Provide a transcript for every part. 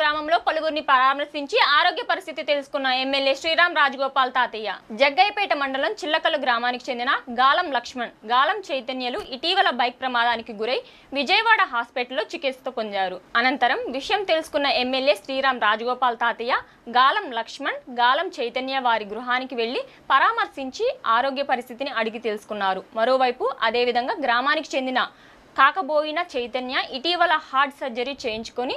గ్రామంలో పలువురిని పరామర్శించి ఆరోగ్య పరిస్థితి తెలుసుకున్న ఎమ్మెల్యే శ్రీరామ్ రాజగోపాల్ తాతయ్య జగ్గయ్యపేట మండలం చిల్లకల్లు గ్రామానికి చెందిన గాలం లక్ష్మణ్ గాలం చైతన్యలు ఇటీవల బైక్ ప్రమాదానికి గురై విజయవాడ హాస్పిటల్లో చికిత్స పొందారు. అనంతరం విషయం తెలుసుకున్న ఎమ్మెల్యే శ్రీరామ్ రాజగోపాల్ తాతయ్య గాలం లక్ష్మణ్ గాలం చైతన్య వారి గృహానికి వెళ్ళి పరామర్శించి ఆరోగ్య పరిస్థితిని అడిగి తెలుసుకున్నారు. మరోవైపు అదేవిధంగా గ్రామానికి చెందిన కాకబోయిన చైతన్య ఇటీవల హార్ట్ సర్జరీ చేయించుకొని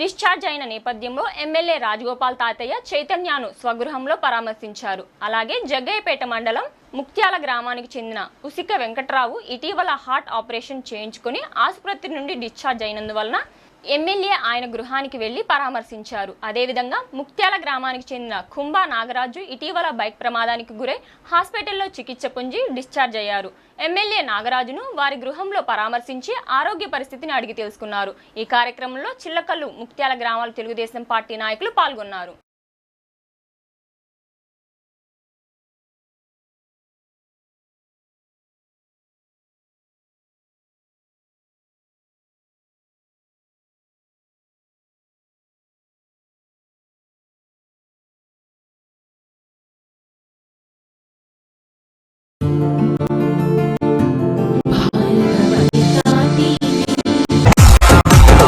డిశ్చార్జ్ అయిన నేపథ్యంలో ఎమ్మెల్యే రాజగోపాల్ తాతయ్య చైతన్యను స్వగృహంలో పరామర్శించారు. అలాగే జగ్గయ్యపేట మండలం ముక్త్యాల గ్రామానికి చెందిన ఉసిక వెంకట్రావు ఇటీవల హార్ట్ ఆపరేషన్ చేయించుకుని ఆసుపత్రి నుండి డిశ్చార్జ్ అయినందువలన ఎమ్మెల్యే ఆయన గృహానికి వెళ్ళి పరామర్శించారు. అదేవిధంగా ముక్త్యాల గ్రామానికి చెందిన కుంభా నాగరాజు ఇటీవల బైక్ ప్రమాదానికి గురై హాస్పిటల్లో చికిత్స పొంది డిశ్చార్జ్ అయ్యారు. ఎమ్మెల్యే నాగరాజును వారి గృహంలో పరామర్శించి ఆరోగ్య పరిస్థితిని అడిగి తెలుసుకున్నారు. ఈ కార్యక్రమంలో చిల్లకల్లు ముక్త్యాల గ్రామాల తెలుగుదేశం పార్టీ నాయకులు పాల్గొన్నారు.